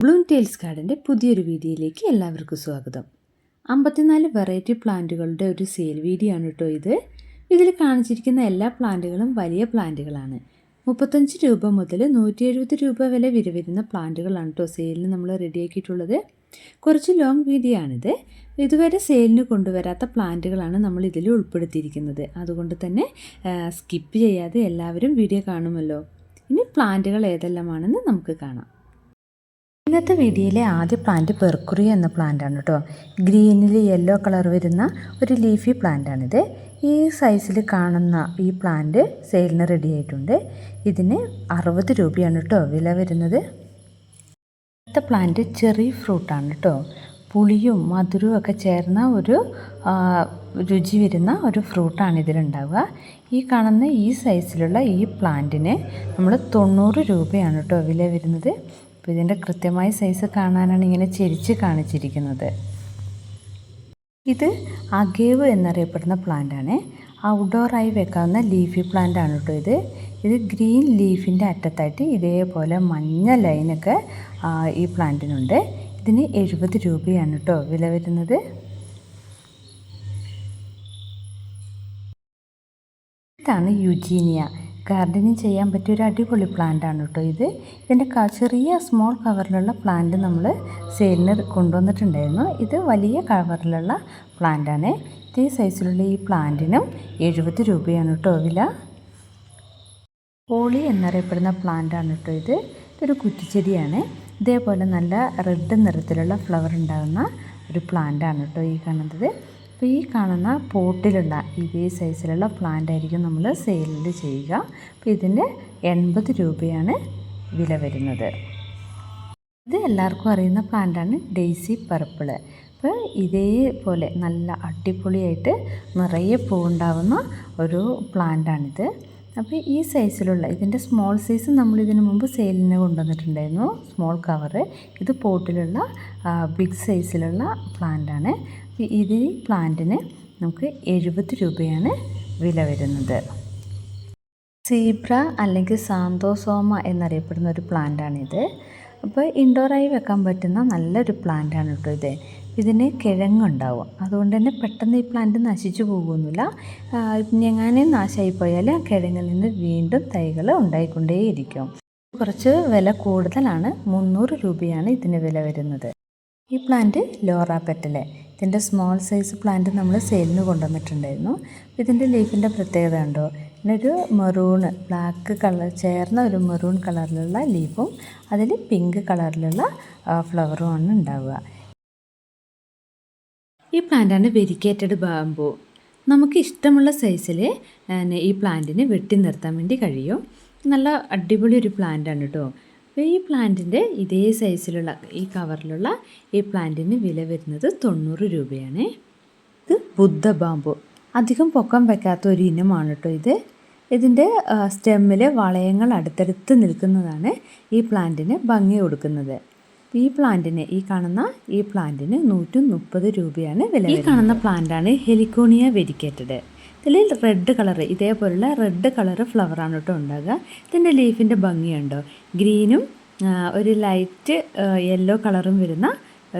Bloom tales ഗാർഡന്റെ പുതിയൊരു വീഡിയോയിലേക്ക് എല്ലാവർക്കും സ്വാഗതം. അമ്പത്തിനാല് വെറൈറ്റി പ്ലാന്റുകളുടെ ഒരു സെയിൽ വീഡിയോ ആണ് കേട്ടോ ഇത്. ഇതിൽ കാണിച്ചിരിക്കുന്ന എല്ലാ പ്ലാന്റുകളും വലിയ പ്ലാന്റുകളാണ് മുപ്പത്തഞ്ച് രൂപ മുതൽ നൂറ്റി എഴുപത് രൂപ വരെ വില വരുന്ന പ്ലാന്റുകളാണ് കേട്ടോ സെയിലിന് നമ്മൾ റെഡിയാക്കിയിട്ടുള്ളത്. കുറച്ച് ലോങ് വീഡിയോ ആണിത്. ഇതുവരെ സെയിലിന് കൊണ്ടുവരാത്ത പ്ലാന്റുകളാണ് നമ്മൾ ഇതിൽ ഉൾപ്പെടുത്തിയിരിക്കുന്നത്. അതുകൊണ്ട് തന്നെ സ്കിപ്പ് ചെയ്യാതെ എല്ലാവരും വീഡിയോ കാണുമല്ലോ. ഇനി പ്ലാന്റുകൾ ഏതെല്ലാമാണെന്ന് നമുക്ക് കാണാം. ഇന്നത്തെ വീഡിയോയിലെ ആദ്യ പ്ലാന്റ് പെർക്കുറി എന്ന പ്ലാന്റാണ് കേട്ടോ ഗ്രീനിൽ യെല്ലോ കളർ വരുന്ന ഒരു ലീഫി പ്ലാന്റാണിത് ഈ സൈസിൽ കാണുന്ന ഈ പ്ലാന്റ് സെയിലിന് റെഡി ആയിട്ടുണ്ട്. ഇതിന് അറുപത് രൂപയാണ് കേട്ടോ വില വരുന്നത്. അടുത്ത പ്ലാന്റ് ചെറി ഫ്രൂട്ടാണ് കേട്ടോ പുളിയും മധുരവും ഒക്കെ ചേർന്ന ഒരു രുചി വരുന്ന ഒരു ഫ്രൂട്ടാണ് ഇതിലുണ്ടാവുക. ഈ കാണുന്ന ഈ സൈസിലുള്ള ഈ പ്ലാന്റിന് നമ്മൾ തൊണ്ണൂറ് രൂപയാണ് കേട്ടോ വില വരുന്നത്. അപ്പോൾ ഇതിന്റെ കൃത്യമായ സൈസ് കാണാനാണ് ഇങ്ങനെ ചെരിച്ച് കാണിച്ചിരിക്കുന്നത്. ഇത് അഗേവ് എന്നറിയപ്പെടുന്ന പ്ലാന്റാണ് ഔട്ട്ഡോറായി വെക്കാവുന്ന ലീഫി പ്ലാന്റ് ആണ് കേട്ടോ ഇത്. ഇത് ഗ്രീൻ ലീഫിന്റെ അറ്റത്തായിട്ട് ഇതേപോലെ മഞ്ഞ ലൈനൊക്കെ ഈ പ്ലാന്റിനുണ്ട് ഇതിന് എഴുപത് രൂപയാണ് കേട്ടോ വില വരുന്നത്. ഇതാണ് യുജീനിയ. ഗാർഡനിങ് ചെയ്യാൻ പറ്റിയ ഒരു അടിപൊളി പ്ലാന്റ് ആണ് കേട്ടോ ഇത്. ഇതിന്റെ ചെറിയ സ്മോൾ കവറിലുള്ള പ്ലാന്റ് നമ്മൾ സെയിലിന് കൊണ്ടുവന്നിട്ടുണ്ടായിരുന്നു. ഇത് വലിയ കവറിലുള്ള പ്ലാന്റാണ് ഈ സൈസിലുള്ള ഈ പ്ലാന്റിനും എഴുപത് രൂപയാണ് കേട്ടോ വില. ഹോളി എന്നറിയപ്പെടുന്ന പ്ലാന്റാണ് കേട്ടോ ഇത്. ഇതൊരു കുറ്റിച്ചെടിയാണ്. ഇതേപോലെ നല്ല റെഡ് നിറത്തിലുള്ള ഫ്ലവർ ഉണ്ടാകുന്ന ഒരു പ്ലാന്റാണ് കേട്ടോ ഈ കാണുന്നത്. അപ്പോൾ ഈ കാണുന്ന പോട്ടിലുള്ള ഇതേ സൈസിലുള്ള പ്ലാന്റ് ആയിരിക്കും നമ്മൾ സെയിലിൽ ചെയ്യുക. അപ്പോൾ ഇതിന് എൺപത് രൂപയാണ് വില വരുന്നത്. ഇത് എല്ലാവർക്കും അറിയുന്ന പ്ലാന്റാണ് ഡെയ്സി പർപ്പിൾ അപ്പോൾ ഇതേപോലെ നല്ല അടിപൊളിയായിട്ട് നിറയെ പൂവുണ്ടാവുന്ന ഒരു പ്ലാന്റാണിത് അപ്പോൾ ഈ സൈസിലുള്ള ഇതിന്റെ സ്മോൾ സൈസ് നമ്മൾ ഇതിനു മുമ്പ് സെയിലിന് കൊണ്ടുവന്നിട്ടുണ്ടായിരുന്നു. സ്മോൾ കവറ് ഇത് പോട്ടിലുള്ള ബിഗ് സൈസിലുള്ള പ്ലാന്റാണ് ഇത് ഈ പ്ലാന്റിന് നമുക്ക് എഴുപത് രൂപയാണ് വില വരുന്നത്. സീബ്ര അല്ലെങ്കിൽ സാന്തോസോമ എന്നറിയപ്പെടുന്ന ഒരു പ്ലാന്റാണിത്. അപ്പോൾ ഇൻഡോറായി വെക്കാൻ പറ്റുന്ന നല്ലൊരു പ്ലാന്റാണ് കേട്ടോ ഇത്. ഇതിന് കിഴങ്ങുണ്ടാവും. അതുകൊണ്ട് തന്നെ പെട്ടെന്ന് ഈ പ്ലാന്റ് നശിച്ചു പോകുന്നില്ല. ഞങ്ങനെ നാശമായി പോയാൽ ആ കിഴങ്ങിൽ നിന്ന് വീണ്ടും തൈകൾ ഉണ്ടായിക്കൊണ്ടേയിരിക്കും. കുറച്ച് വില കൂടുതലാണ്. മുന്നൂറ് രൂപയാണ് ഇതിന് വില വരുന്നത്. ഈ പ്ലാന്റ് ലോറ പെറ്റലെ ഇതിന്റെ സ്മോൾ സൈസ് പ്ലാന്റ് നമ്മൾ സെയിലിന് കൊണ്ടുവന്നിട്ടുണ്ടായിരുന്നു. ഇതിന്റെ ലീഫിന്റെ പ്രത്യേകത ഉണ്ടോ ഇതിനൊരു മെറൂൺ ബ്ലാക്ക് കളർ ചേർന്ന ഒരു മെറൂൺ കളറിലുള്ള ലീഫും അതിൽ പിങ്ക് കളറിലുള്ള ഫ്ലവറുമാണ് ഉണ്ടാവുക. ഈ പ്ലാന്റാണ് വെരിക്കേറ്റഡ് ബാമ്പു നമുക്ക് ഇഷ്ടമുള്ള സൈസിൽ ഈ പ്ലാന്റിനെ വെട്ടി നിർത്താൻ വേണ്ടി കഴിയും. നല്ല അടിപൊളി ഒരു പ്ലാന്റാണ് കേട്ടോ അപ്പോൾ ഈ പ്ലാന്റിന്റെ ഇതേ സൈസിലുള്ള ഈ കവറിലുള്ള ഈ പ്ലാന്റിന് വില വരുന്നത് തൊണ്ണൂറ് രൂപയാണ്. ഇത് ബുദ്ധ ബാമ്പു. അധികം പൊക്കം വെക്കാത്ത ഒരു ഇനമാണ് കേട്ടോ ഇത്. ഇതിന്റെ സ്റ്റെമ്മിൽ വളയങ്ങൾ അടുത്തടുത്ത് നിൽക്കുന്നതാണ് ഈ പ്ലാന്റിന് ഭംഗി കൊടുക്കുന്നത്. ഈ പ്ലാന്റിന് ഈ കാണുന്ന ഈ പ്ലാന്റിന് നൂറ്റി മുപ്പത് രൂപയാണ് വില ഈ കാണുന്ന പ്ലാന്റാണ് ഹെലിക്കോണിയ വെരിക്കേറ്റഡ് ഇതിൽ റെഡ് കളർ ഇതേപോലുള്ള റെഡ് കളർ ഫ്ലവറാണ് കേട്ടോ ഉണ്ടാകുക ഇതിന്റെ ലീഫിന്റെ ഭംഗിയുണ്ടോ? ഗ്രീനും ഒരു ലൈറ്റ് യെല്ലോ കളറും വരുന്ന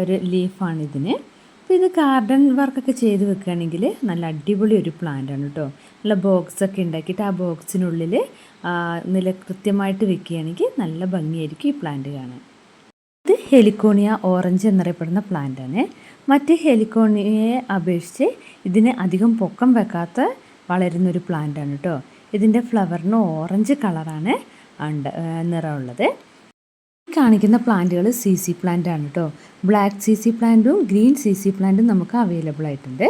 ഒരു ലീഫാണ് ഇതിന്. അപ്പോൾ ഇത് ഗാർഡൻ വർക്കൊക്കെ ചെയ്ത് വെക്കുകയാണെങ്കിൽ നല്ല അടിപൊളി ഒരു പ്ലാന്റ് ആണ് കേട്ടോ. നല്ല ബോക്സൊക്കെ ഉണ്ടാക്കിയിട്ട് ആ ബോക്സിനുള്ളിൽ നില കൃത്യമായിട്ട് വെക്കുകയാണെങ്കിൽ നല്ല ഭംഗിയായിരിക്കും ഈ പ്ലാന്റ് കാണാൻ. ഇത് ഹെലിക്കോണിയ ഓറഞ്ച് എന്നറിയപ്പെടുന്ന പ്ലാന്റാണ് മറ്റ് ഹെലിക്കോണിയെ അപേക്ഷിച്ച് ഇതിന് അധികം പൊക്കം വെക്കാത്ത വളരുന്നൊരു ആണ് കേട്ടോ ഇതിന്റെ ഫ്ലവറിന് ഓറഞ്ച് കളറാണ് ഉണ്ട് നിറമുള്ളത്. കാണിക്കുന്ന പ്ലാന്റുകൾ സി സി പ്ലാന്റ് ആണ് കേട്ടോ ബ്ലാക്ക് സി സി പ്ലാന്റും ഗ്രീൻ സി സി പ്ലാന്റും നമുക്ക് അവൈലബിൾ ആയിട്ടുണ്ട്.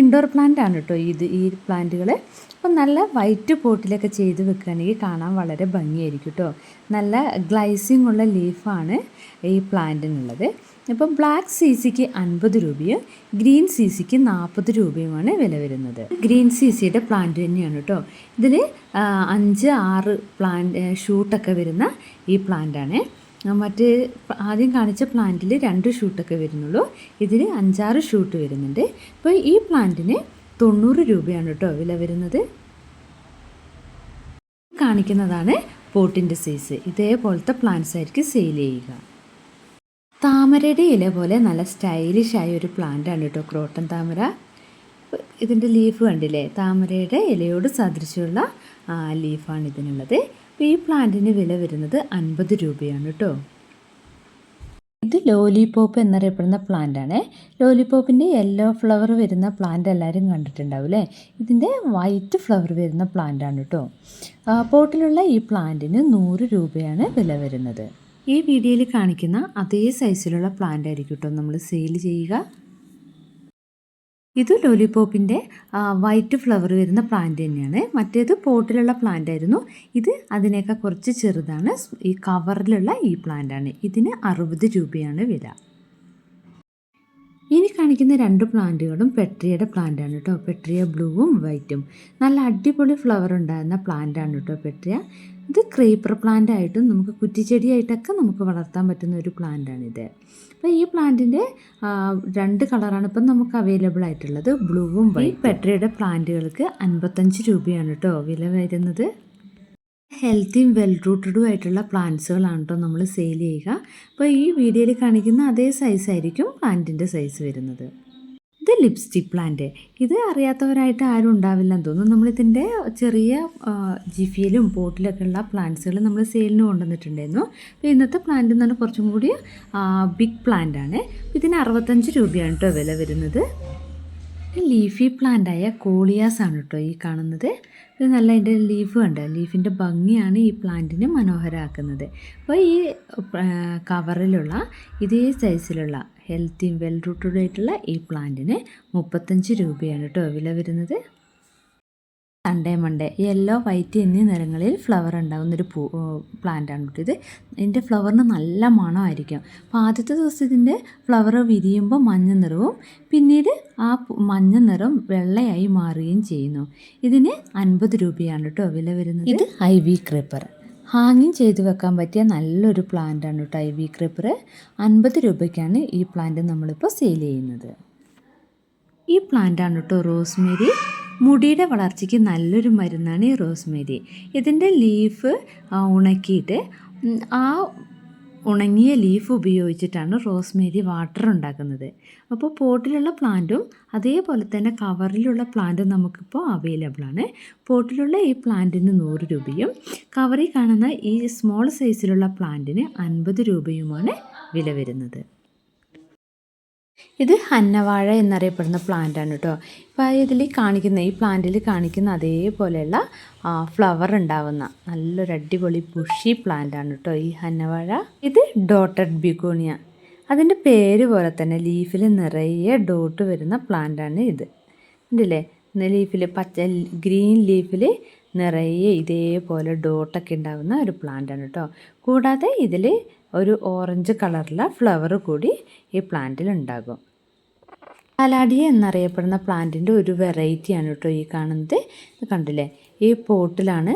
ഇൻഡോർ പ്ലാന്റ് ആണ് കേട്ടോ ഇത് ഈ പ്ലാന്റുകൾ അപ്പം നല്ല വൈറ്റ് പോട്ടിലൊക്കെ ചെയ്ത് വെക്കുകയാണെങ്കിൽ കാണാൻ വളരെ ഭംഗിയായിരിക്കും കേട്ടോ നല്ല ഗ്ലൈസിങ് ഉള്ള ലീഫാണ് ഈ പ്ലാന്റിനുള്ളത്. ഇപ്പം ബ്ലാക്ക് സി സിക്ക് അൻപത് രൂപയും ഗ്രീൻ സി സിക്ക് നാൽപ്പത് രൂപയുമാണ് വില വരുന്നത്. ഗ്രീൻ സി സിയുടെ പ്ലാന്റ് തന്നെയാണ് കേട്ടോ ഇതിൽ അഞ്ച് ആറ് പ്ലാന്റ് ഷൂട്ടൊക്കെ വരുന്ന ഈ പ്ലാന്റാണ് മറ്റ് ആദ്യം കാണിച്ച പ്ലാന്റിൽ രണ്ട് ഷൂട്ടൊക്കെ വരുന്നുള്ളൂ. ഇതിൽ അഞ്ചാറ് ഷൂട്ട് വരുന്നുണ്ട്. അപ്പോൾ ഈ പ്ലാന്റിന് തൊണ്ണൂറ് രൂപയാണ് കേട്ടോ വില വരുന്നത്. കാണിക്കുന്നതാണ് പോട്ടിന്റെ സൈസ് ഇതേപോലത്തെ പ്ലാന്റ്സ് ആയിരിക്കും സെയിൽ ചെയ്യുക. താമരയുടെ ഇല പോലെ നല്ല സ്റ്റൈലിഷ് ആയ ഒരു പ്ലാന്റാണ് കേട്ടോ ക്രോട്ടൻ താമര. ഇതിന്റെ ലീഫ് കണ്ടില്ലേ? താമരയുടെ ഇലയോട് സദൃശമുള്ള ലീഫാണ് ഇതിനുള്ളത്. ഈ പ്ലാന്റിന് വില വരുന്നത് അൻപത് രൂപയാണ് കേട്ടോ ഇത് ലോലിപോപ്പ് എന്നറിയപ്പെടുന്ന പ്ലാന്റാണ് ലോലിപോപ്പിന്റെ യെല്ലോ ഫ്ലവർ വരുന്ന പ്ലാന്റ് എല്ലാവരും കണ്ടിട്ടുണ്ടാവും അല്ലേ ഇതിന്റെ വൈറ്റ് ഫ്ലവർ വരുന്ന പ്ലാന്റ് ആണ് കേട്ടോ പോട്ടിലുള്ള ഈ പ്ലാന്റിന് നൂറ് രൂപയാണ് വില വരുന്നത്. ഈ വീഡിയോയിൽ കാണിക്കുന്ന അതേ സൈസിലുള്ള പ്ലാന്റ് ആയിരിക്കും കേട്ടോ നമ്മൾ സെയിൽ ചെയ്യുക. ഇത് ലോലിപോപ്പിന്റെ വൈറ്റ് ഫ്ലവർ വരുന്ന പ്ലാന്റ് തന്നെയാണ്. മറ്റേത് പോട്ടിലുള്ള പ്ലാന്റ് ആയിരുന്നു. ഇത് അതിനേക്കാൾ കുറച്ച് ചെറുതാണ്. ഈ കവറിലുള്ള ഈ പ്ലാന്റ് ആണ്. ഇതിന് അറുപത് രൂപയാണ് വില. ഇനി കാണിക്കുന്ന രണ്ട് പ്ലാന്റുകളും പെട്രിയയുടെ പ്ലാന്റാണ് ആണ് കേട്ടോ. പെട്രിയ ബ്ലൂവും വൈറ്റും. നല്ല അടിപൊളി ഫ്ലവർ ഉണ്ടായിരുന്ന പ്ലാന്റാണ് ആണ് കേട്ടോ പെട്രിയ. ഇത് ക്രീപ്പർ പ്ലാന്റ് ആയിട്ടും നമുക്ക് കുറ്റിച്ചെടിയായിട്ടൊക്കെ നമുക്ക് വളർത്താൻ പറ്റുന്ന ഒരു പ്ലാന്റ് ആണിത് അപ്പോൾ ഈ പ്ലാന്റിന്റെ രണ്ട് കളറാണ് ഇപ്പം നമുക്ക് അവൈലബിൾ ആയിട്ടുള്ളത്. ബ്ലൂവും വൈറ്റ്. പെട്രിയുടെ പ്ലാന്റുകൾക്ക് അൻപത്തഞ്ച് രൂപയാണ് കേട്ടോ വില വരുന്നത്. ഹെൽത്തിയും വെൽ റൂട്ടഡും ആയിട്ടുള്ള പ്ലാന്റ്സുകളാണ് കേട്ടോ നമ്മൾ സെയിൽ ചെയ്യുക. അപ്പോൾ ഈ വീഡിയോയിൽ കാണിക്കുന്ന അതേ സൈസ് ആയിരിക്കും പ്ലാന്റിന്റെ സൈസ് വരുന്നത്. ഇത് ലിപ്സ്റ്റിക് പ്ലാന്റ് ഇത് അറിയാത്തവരായിട്ട് ആരും ഉണ്ടാവില്ലെന്ന് തോന്നുന്നു. നമ്മളിതിന്റെ ചെറിയ ജിഫിയിലും പോട്ടിലൊക്കെ ഉള്ള പ്ലാന്റ്സുകൾ നമ്മൾ സെയിലിന് കൊണ്ടുവന്നിട്ടുണ്ടായിരുന്നു. അപ്പോൾ ഇന്നത്തെ പ്ലാന്റ് എന്ന് പറഞ്ഞാൽ കുറച്ചും കൂടി ബിഗ് പ്ലാന്റ് ആണ്. ഇതിന് അറുപത്തഞ്ച് രൂപയാണ് കേട്ടോ വില വരുന്നത്. ലീഫി പ്ലാന്റായ കോളിയാസ് ആണ് കേട്ടോ ഈ കാണുന്നത്. ഇത് നല്ല അതിന്റെ ലീഫ് കണ്ടോ? ലീഫിന്റെ ഭംഗിയാണ് ഈ പ്ലാന്റിനെ മനോഹരമാക്കുന്നത് അപ്പോൾ ഈ കവറിലുള്ള ഇതേ സൈസിലുള്ള ഹെൽത്തിയും വെൽ റൂട്ടഡ് ആയിട്ടുള്ള ഈ പ്ലാന്റിന് മുപ്പത്തഞ്ച് രൂപയാണ് കേട്ടോ വില വരുന്നത്. സൺഡേ മൺഡേ യെല്ലോ വൈറ്റ് എന്നീ നിറങ്ങളിൽ ഫ്ലവർ ഉണ്ടാകുന്നൊരു പൂ പ്ലാന്റ് ആണ് കേട്ടോ ഇത്. ഇതിന്റെ ഫ്ലവറിന് നല്ല മണമായിരിക്കും. അപ്പോൾ ആദ്യത്തെ ദിവസം ഇതിന്റെ ഫ്ലവർ വിരിയുമ്പോൾ മഞ്ഞ നിറവും പിന്നീട് ആ മഞ്ഞ നിറം വെള്ളയായി മാറുകയും ചെയ്യുന്നു. ഇതിന് അൻപത് രൂപയാണ് കേട്ടോ വില വരുന്നത്. ഇത് ഐ വി ക്രീപ്പർ. ഹാങ്ങിങ് ചെയ്ത് വെക്കാൻ പറ്റിയ നല്ലൊരു പ്ലാന്റാണ് ആണ് കേട്ടോ ഐ വി ക്രീപ്പർ. അൻപത് രൂപയ്ക്കാണ് ഈ പ്ലാന്റ് നമ്മളിപ്പോൾ സെയിൽ ചെയ്യുന്നത്. ഈ പ്ലാന്റ് ആണ് കേട്ടോ റോസ്മേരി. മുടിയുടെ വളർച്ചയ്ക്ക് നല്ലൊരു മരുന്നാണ് ഈ റോസ്മേരി. ഇതിന്റെ ലീഫ് ഉണക്കിയിട്ട് ആ ഉണങ്ങിയ ലീഫ് ഉപയോഗിച്ചിട്ടാണ് റോസ്മേരി വാട്ടർ ഉണ്ടാക്കുന്നത്. അപ്പോൾ പോട്ടിലുള്ള പ്ലാന്റും അതേപോലെ തന്നെ കവറിലുള്ള പ്ലാന്റും നമുക്കിപ്പോൾ അവൈലബിൾ ആണ്. പോട്ടിലുള്ള ഈ പ്ലാന്റിന് നൂറ് രൂപയും കവറിൽ കാണുന്ന ഈ സ്മോൾ സൈസിലുള്ള പ്ലാന്റിന് അൻപത് രൂപയുമാണ് വില വരുന്നത്. ഇത് ഹന്നവാഴ എന്നറിയപ്പെടുന്ന പ്ലാന്റ് ആണ് കേട്ടോ ഇപ്പോൾ ഇതിൽ കാണിക്കുന്ന ഈ പ്ലാന്റിൽ കാണിക്കുന്ന അതേപോലെയുള്ള ഫ്ലവർ ഉണ്ടാവുന്ന നല്ലൊരു അടിപൊളി ബുഷി പ്ലാന്റ് ആണ് കേട്ടോ ഈ ഹന്നവാഴ. ഇത് ഡോട്ടഡ് ബിഗോണിയ അതിന്റെ പേര് പോലെ തന്നെ ലീഫിൽ നിറയെ ഡോട്ട് വരുന്ന പ്ലാന്റ് ആണ് ഇത്. ഉണ്ടല്ലേ ലീഫിൽ പച്ച ഗ്രീൻ ലീഫിൽ നിറയെ ഇതേപോലെ ഡോട്ടൊക്കെ ഉണ്ടാകുന്ന ഒരു പ്ലാന്റ് ആണ് കേട്ടോ കൂടാതെ ഇതിൽ ഒരു ഓറഞ്ച് കളറിലെ ഫ്ലവർ കൂടി ഈ പ്ലാന്റിൽ ഉണ്ടാകും. കലാഡിയ എന്നറിയപ്പെടുന്ന പ്ലാന്റിന്റെ ഒരു വെറൈറ്റിയാണ് കേട്ടോ ഈ കാണുന്നത്. കണ്ടില്ലേ? ഈ പോട്ടിലാണ്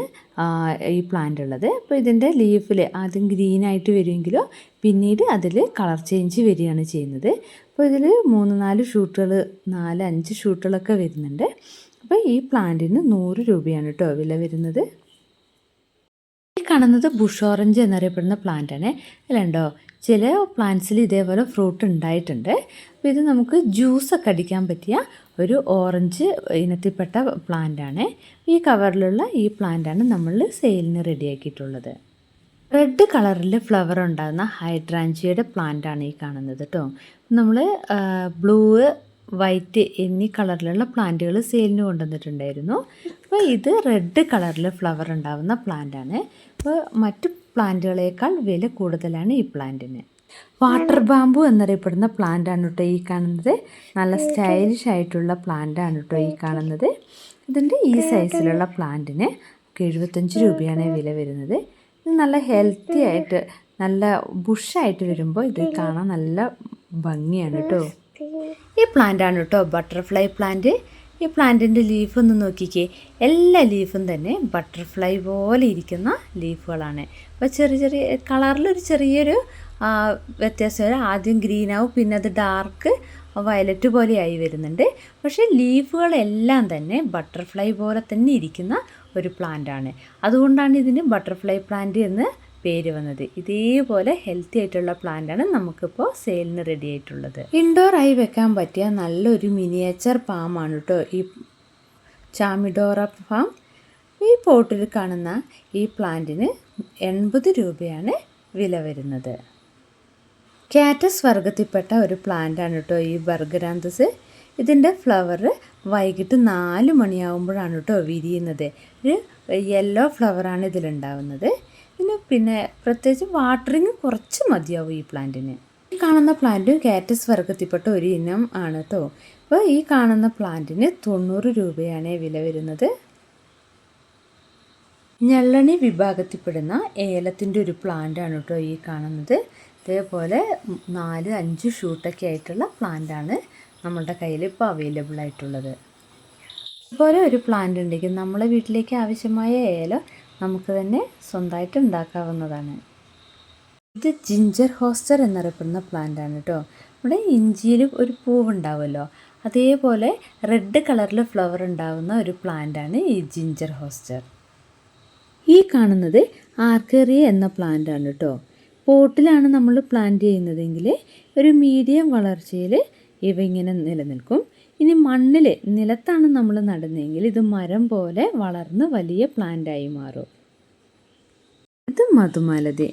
ഈ പ്ലാന്റ് ഉള്ളത്. അപ്പോൾ ഇതിന്റെ ലീഫിൽ ആദ്യം ഗ്രീനായിട്ട് വരുമെങ്കിലോ പിന്നീട് അതിൽ കളർ ചേഞ്ച് വരികയാണ് ചെയ്യുന്നത്. അപ്പോൾ ഇതിൽ മൂന്ന് നാല് ഷൂട്ടുകൾ നാല് അഞ്ച് ഷൂട്ടുകളൊക്കെ വരുന്നുണ്ട്. അപ്പോൾ ഈ പ്ലാന്റിന് നൂറ് രൂപയാണ് കേട്ടോ വില വരുന്നത്. കാണുന്നത് ബുഷ് ഓറഞ്ച് എന്നറിയപ്പെടുന്ന പ്ലാന്റ് ആണ്. അല്ലുണ്ടോ ചില പ്ലാന്റ്സിൽ ഇതേപോലെ ഫ്രൂട്ട് ഉണ്ടായിട്ടുണ്ട്. അപ്പോൾ ഇത് നമുക്ക് ജ്യൂസൊക്കെ അടിക്കാൻ പറ്റിയ ഒരു ഓറഞ്ച് ഇനത്തിൽപ്പെട്ട പ്ലാന്റ് ആണ്. ഈ കവറിലുള്ള ഈ പ്ലാന്റ് ആണ് നമ്മൾ സെയിലിന് റെഡിയാക്കിയിട്ടുള്ളത് റെഡ് കളറിൽ ഫ്ലവർ ഉണ്ടാകുന്ന ഹൈഡ്രാഞ്ചിയുടെ പ്ലാന്റ് ആണ് ഈ കാണുന്നത് കേട്ടോ നമ്മൾ ബ്ലൂ വൈറ്റ് എന്നീ കളറിലുള്ള പ്ലാന്റുകൾ സെയിലിന് കൊണ്ടുവന്നിട്ടുണ്ടായിരുന്നു. അപ്പോൾ ഇത് റെഡ് കളറിൽ ഫ്ലവർ ഉണ്ടാകുന്ന പ്ലാന്റ് ആണ്. അപ്പോൾ മറ്റു പ്ലാന്റുകളേക്കാൾ വില കൂടുതലാണ് ഈ പ്ലാന്റിന്. വാട്ടർ ബാമ്പു എന്നറിയപ്പെടുന്ന പ്ലാന്റ് ആണ് കേട്ടോ ഈ കാണുന്നത്. നല്ല സ്റ്റൈലിഷ് ആയിട്ടുള്ള പ്ലാന്റ് ആണ് കേട്ടോ ഈ കാണുന്നത്. ഇതിന്റെ ഈ സൈസിലുള്ള പ്ലാന്റിന് എഴുപത്തഞ്ച് രൂപയാണ് വില വരുന്നത്. ഇത് നല്ല ഹെൽത്തി ആയിട്ട് നല്ല ബുഷായിട്ട് വരുമ്പോൾ ഇത് കാണാൻ നല്ല ഭംഗിയാണ് കേട്ടോ ഈ പ്ലാന്റ് ആണ് കേട്ടോ ബട്ടർഫ്ലൈ പ്ലാന്റ് ഈ പ്ലാന്റിന്റെ ലീഫ് ഒന്ന് നോക്കിക്കേ. എല്ലാ ലീഫും തന്നെ ബട്ടർഫ്ലൈ പോലെ ഇരിക്കുന്ന ലീഫുകളാണ് അപ്പോൾ ചെറിയ ചെറിയ കളറിലൊരു ചെറിയൊരു വ്യത്യാസം. വരും ആദ്യം ഗ്രീനാവും പിന്നെ അത് ഡാർക്ക് വയലറ്റ് പോലെയായി വരുന്നുണ്ട്. പക്ഷേ ലീഫുകളെല്ലാം തന്നെ ബട്ടർഫ്ലൈ പോലെ തന്നെ ഇരിക്കുന്ന ഒരു പ്ലാന്റാണ് അതുകൊണ്ടാണ് ഇതിന് ബട്ടർഫ്ലൈ പ്ലാന്റ് എന്ന് പേര് വന്നത്. ഇതേപോലെ ഹെൽത്തി ആയിട്ടുള്ള പ്ലാന്റാണ് നമുക്കിപ്പോൾ സെയിലിന് റെഡി ആയിട്ടുള്ളത്. ഇൻഡോർ ആയി വെക്കാൻ പറ്റിയ നല്ലൊരു മിനിയേച്ചർ പാമാണ് കേട്ടോ ഈ ചാമിഡോറ ഫാം ഈ പോട്ടിൽ കാണുന്ന ഈ പ്ലാന്റിന് എൺപത് രൂപയാണ് വില വരുന്നത്. കാറ്റസ് വർഗത്തിൽപ്പെട്ട ഒരു പ്ലാന്റാണ് കേട്ടോ ഈ ബർഗരാന്തസ് ഇതിന്റെ ഫ്ലവർ വൈകിട്ട് നാല് മണിയാകുമ്പോഴാണ് കേട്ടോ വിരിയുന്നത്. ഒരു യെല്ലോ ഫ്ലവറാണ് ഇതിലുണ്ടാവുന്നത്. പിന്നെ പ്രത്യേകിച്ച് വാട്ടറിങ് കുറച്ച് മതിയാവും ഈ പ്ലാന്റിന് ഈ കാണുന്ന പ്ലാന്റ് കാറ്റസ് വർഗത്തിൽപ്പെട്ട ഒരു ഇനം ആണ് കേട്ടോ അപ്പോൾ ഈ കാണുന്ന പ്ലാന്റിന് തൊണ്ണൂറ് രൂപയാണ് വില വരുന്നത്. ഞെള്ളണി വിഭാഗത്തിൽപ്പെടുന്ന ഏലത്തിന്റെ ഒരു പ്ലാന്റാണ് കേട്ടോ ഈ കാണുന്നത്. ഇതേപോലെ നാല് അഞ്ച് ഷൂട്ടൊക്കെ ആയിട്ടുള്ള പ്ലാന്റാണ് നമ്മളുടെ കയ്യിൽ ഇപ്പോൾ അവൈലബിൾ ആയിട്ടുള്ളത്. ഇതുപോലെ ഒരു പ്ലാന്റ് ഉണ്ടെങ്കിൽ നമ്മളെ വീട്ടിലേക്ക് ആവശ്യമായ ഏലം നമുക്ക് തന്നെ സ്വന്തമായിട്ട് ഉണ്ടാക്കാവുന്നതാണ്. ഇത് ജിഞ്ചർ ഹോസ്റ്റർ എന്നറിയപ്പെടുന്ന പ്ലാന്റ് ആണ് കേട്ടോ നമ്മുടെ ഇഞ്ചിയിൽ ഒരു പൂവുണ്ടാവുമല്ലോ. അതേപോലെ റെഡ് കളറിൽ ഫ്ലവർ ഉണ്ടാവുന്ന ഒരു പ്ലാന്റ് ആണ് ഈ ജിഞ്ചർ ഹോസ്റ്റർ ഈ കാണുന്നത് ആർക്കേറിയ എന്ന പ്ലാന്റ് ആണ് കേട്ടോ പോട്ടിലാണ് നമ്മൾ പ്ലാന്റ് ചെയ്യുന്നതെങ്കിൽ ഒരു മീഡിയം വളർച്ചയിൽ ഇവ ഇങ്ങനെ നിലനിൽക്കും. ഇനി മണ്ണിൽ നിലത്താണ് നമ്മൾ നടുന്നതെങ്കിൽ ഇത് മരം പോലെ വളർന്ന് വലിയ പ്ലാന്റായി മാറും. ഇത് മധുമാലതി.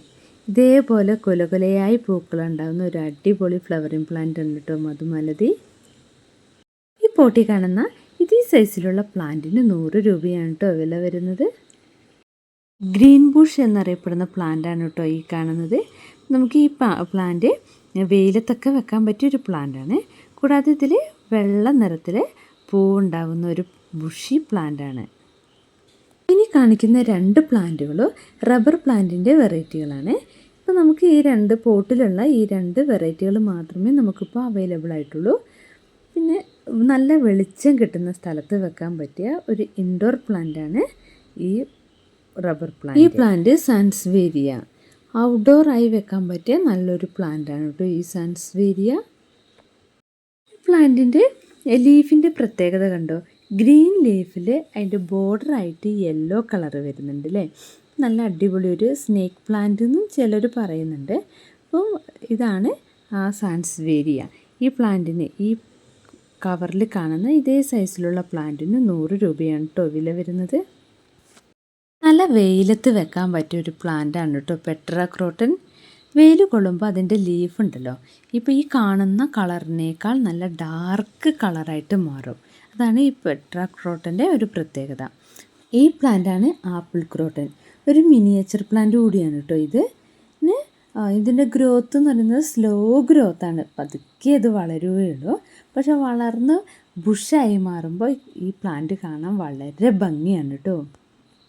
ഇതേപോലെ കൊലകൊലയായി പൂക്കളുണ്ടാകുന്ന ഒരു അടിപൊളി ഫ്ലവറിങ് പ്ലാന്റ് ഉണ്ട് കേട്ടോ മധുമാലതി. ഈ പോട്ടി കാണുന്ന ഇതേ സൈസിലുള്ള പ്ലാന്റിന് നൂറ് രൂപയാണ് കേട്ടോ വില വരുന്നത്. ഗ്രീൻ ബുഷ് എന്നറിയപ്പെടുന്ന പ്ലാന്റാണ് കേട്ടോ ഈ കാണുന്നത്. നമുക്ക് ഈ പ്ലാന്റ് വെയിലത്തൊക്കെ വെക്കാൻ പറ്റിയ ഒരു പ്ലാന്റാണ് കൂടാതെ ഇതിൽ വെള്ള നിറത്തിൽ പൂവുണ്ടാകുന്ന ഒരു ബുഷി പ്ലാന്റാണ് ഇനി കാണിക്കുന്ന രണ്ട് പ്ലാന്റുകളും റബ്ബർ പ്ലാന്റിന്റെ വെറൈറ്റികളാണ് ഇപ്പോൾ നമുക്ക് ഈ രണ്ട് പോട്ടിലുള്ള ഈ രണ്ട് വെറൈറ്റികൾ മാത്രമേ നമുക്കിപ്പോൾ അവൈലബിൾ ആയിട്ടുള്ളൂ. പിന്നെ നല്ല വെളിച്ചം കിട്ടുന്ന സ്ഥലത്ത് വെക്കാൻ പറ്റിയ ഒരു ഇൻഡോർ പ്ലാന്റാണ് ഈ റബ്ബർ പ്ലാന്റ് ഈ പ്ലാന്റ് സാൻസ്വേരിയ ഔട്ട്ഡോർ ആയി വെക്കാൻ പറ്റിയ നല്ലൊരു പ്ലാന്റാണ് കേട്ടോ ഈ സാൻസ്വേരിയ പ്ലാന്റിന്റെ ലീഫിന്റെ പ്രത്യേകത കണ്ടോ? ഗ്രീൻ ലീഫിൽ അതിന്റെ ബോർഡറായിട്ട് യെല്ലോ കളർ വരുന്നുണ്ട് അല്ലേ നല്ല അടിപൊളി ഒരു സ്നേക്ക് പ്ലാന്റ് എന്നും ചിലർ പറയുന്നുണ്ട്. അപ്പോൾ ഇതാണ് ആ സാൻസ്വേരിയ ഈ പ്ലാന്റിന് ഈ കവറിൽ കാണുന്ന ഇതേ സൈസിലുള്ള പ്ലാന്റിന് നൂറ് രൂപയാണ് കേട്ടോ വില വരുന്നത്. നല്ല വെയിലത്ത് വെക്കാൻ പറ്റിയ ഒരു പ്ലാന്റാണ് കേട്ടോ പെട്ര ക്രോട്ടൻ വെയിൽ കൊള്ളുമ്പോൾ അതിന്റെ ലീഫ് ഉണ്ടല്ലോ. ഇപ്പോൾ ഈ കാണുന്ന കളറിനേക്കാൾ നല്ല ഡാർക്ക് കളറായിട്ട് മാറും. അതാണ് ഈ പെട്രാ ക്രോട്ടന്റെ ഒരു പ്രത്യേകത. ഈ പ്ലാന്റാണ് ആപ്പിൾ ക്രോട്ടൻ ഒരു മിനിയേച്ചർ പ്ലാന്റ് കൂടിയാണ് കേട്ടോ ഇത്. ഇതിന്റെ ഗ്രോത്ത് എന്ന് പറയുന്നത് സ്ലോ ഗ്രോത്താണ് പതുക്കെ ഇത് വളരുകയുള്ളൂ പക്ഷെ വളർന്ന് ബുഷായി മാറുമ്പോൾ ഈ പ്ലാന്റ് കാണാൻ വളരെ ഭംഗിയാണ് കേട്ടോ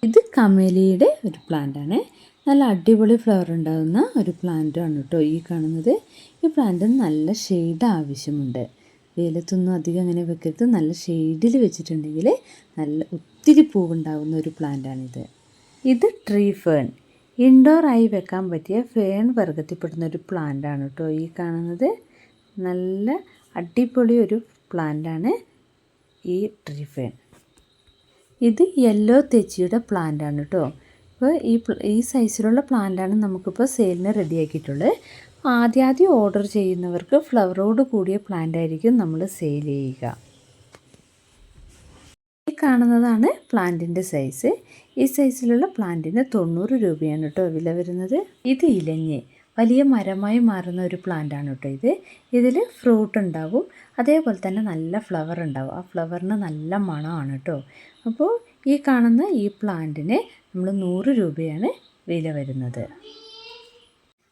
ഇത് കമേലിയുടെ ഒരു പ്ലാന്റാണ് നല്ല അടിപൊളി ഫ്ലവർ ഉണ്ടാകുന്ന ഒരു പ്ലാന്റാണ് കേട്ടോ ഈ കാണുന്നത്. ഈ പ്ലാന്റിന് നല്ല ഷെയ്ഡ് ആവശ്യമുണ്ട്. വെയിലത്തൊന്നും അധികം അങ്ങനെ വെക്കരുത്. നല്ല ഷെയ്ഡിൽ വെച്ചിട്ടുണ്ടെങ്കിൽ നല്ല ഒത്തിരി പൂവുണ്ടാകുന്ന ഒരു പ്ലാന്റാണിത് ഇത് ട്രീ ഫേൺ ഇൻഡോറായി വെക്കാൻ പറ്റിയ ഫേൺ വർഗത്തിൽപ്പെടുന്ന ഒരു പ്ലാന്റാണ് കേട്ടോ ഈ കാണുന്നത്. നല്ല അടിപൊളി ഒരു പ്ലാന്റാണ് ഈ ട്രീ ഫേൺ ഇത് യെല്ലോ തെച്ചിയുടെ പ്ലാന്റാണ് കേട്ടോ അപ്പോൾ ഈ ഈ സൈസിലുള്ള പ്ലാന്റാണ് നമുക്കിപ്പോൾ സെയിലിന് റെഡിയാക്കിയിട്ടുള്ളത് ആദ്യാദ്യം ഓർഡർ ചെയ്യുന്നവർക്ക് ഫ്ലവറോട് കൂടിയ പ്ലാന്റ് ആയിരിക്കും നമ്മൾ സെയിൽ ചെയ്യുക. ഈ കാണുന്നതാണ് പ്ലാന്റിന്റെ സൈസ് ഈ സൈസിലുള്ള പ്ലാന്റിന് തൊണ്ണൂറ് രൂപയാണ് കേട്ടോ വില വരുന്നത്. ഇത് ഇലഞ്ഞ് വലിയ മരമായി മാറുന്ന ഒരു പ്ലാന്റാണ് കേട്ടോ ഇത്. ഇതിൽ ഫ്രൂട്ട് ഉണ്ടാവും. അതേപോലെ തന്നെ നല്ല ഫ്ലവർ ഉണ്ടാവും. ആ ഫ്ലവറിന് നല്ല മണമാണ് കേട്ടോ അപ്പോൾ ഈ കാണുന്ന ഈ പ്ലാന്റിന് നമ്മൾ നൂറ് രൂപയാണ് വില വരുന്നത്.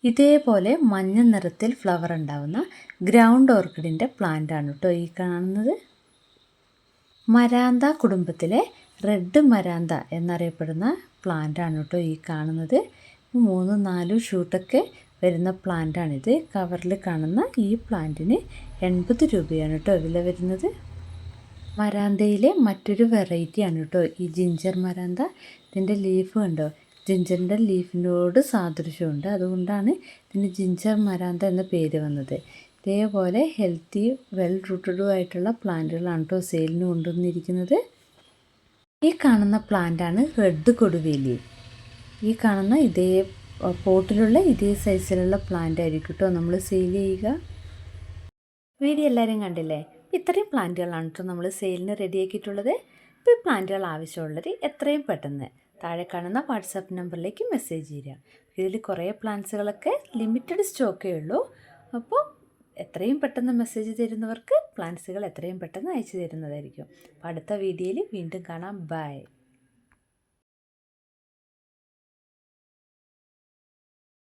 ഇതേപോലെ മഞ്ഞ നിറത്തിൽ ഫ്ലവർ ഉണ്ടാവുന്ന ഗ്രൗണ്ട് ഓർക്കിഡിന്റെ പ്ലാന്റ് ആണ് കേട്ടോ ഈ കാണുന്നത്. മരാന്ത കുടുംബത്തിലെ റെഡ് മരാന്ത എന്നറിയപ്പെടുന്ന പ്ലാന്റ് ആണ് കേട്ടോ ഈ കാണുന്നത്. മൂന്ന് നാല് ഷൂട്ടൊക്കെ വരുന്ന പ്ലാന്റാണിത് കവറിൽ കാണുന്ന ഈ പ്ലാന്റിന് എൺപത് രൂപയാണ് കേട്ടോ വില വരുന്നത്. മരാന്തയിലെ മറ്റൊരു വെറൈറ്റിയാണ് കേട്ടോ ഈ ജിഞ്ചർ മരാന്ത. ഇതിന്റെ ലീഫ് കണ്ടോ? ജിഞ്ചറിന്റെ ലീഫിനോട് സാദൃശ്യമുണ്ട്. അതുകൊണ്ടാണ് ഇതിന് ജിഞ്ചർ മരാന്ത എന്ന പേര് വന്നത്. ഇതേപോലെ ഹെൽത്തി വെൽ റൂട്ടഡും ആയിട്ടുള്ള പ്ലാന്റുകളാണ് കേട്ടോ സെയിലിന് കൊണ്ടുവന്നിരിക്കുന്നത്. ഈ കാണുന്ന പ്ലാന്റാണ് റെഡ് കൊടുവേലി. ഈ കാണുന്ന ഇതേ പോട്ടിലുള്ള ഇതേ സൈസിലുള്ള പ്ലാന്റ് ആയിരിക്കും കേട്ടോ നമ്മൾ സെയിൽ ചെയ്യുക. വീഡിയോ എല്ലാവരും കണ്ടില്ലേ? ഇത്രയും പ്ലാന്റുകളാണ് കേട്ടോ നമ്മൾ സെയിലിന് റെഡിയാക്കിയിട്ടുള്ളത് ഈ പ്ലാന്റുകൾ ആവശ്യമുള്ളത് എത്രയും പെട്ടെന്ന് താഴെ കാണുന്ന വാട്സാപ്പ് നമ്പറിലേക്ക് മെസ്സേജ് ചെയ്യുക. ഇതിൽ കുറേ പ്ലാന്റ്സുകളൊക്കെ ലിമിറ്റഡ് സ്റ്റോക്കേ ഉള്ളൂ. അപ്പോൾ എത്രയും പെട്ടെന്ന് മെസ്സേജ് തരുന്നവർക്ക് പ്ലാന്റ്സുകൾ എത്രയും പെട്ടെന്ന് അയച്ചു തരുന്നതായിരിക്കും. അപ്പോൾ അടുത്ത വീഡിയോയിൽ വീണ്ടും കാണാം. ബൈ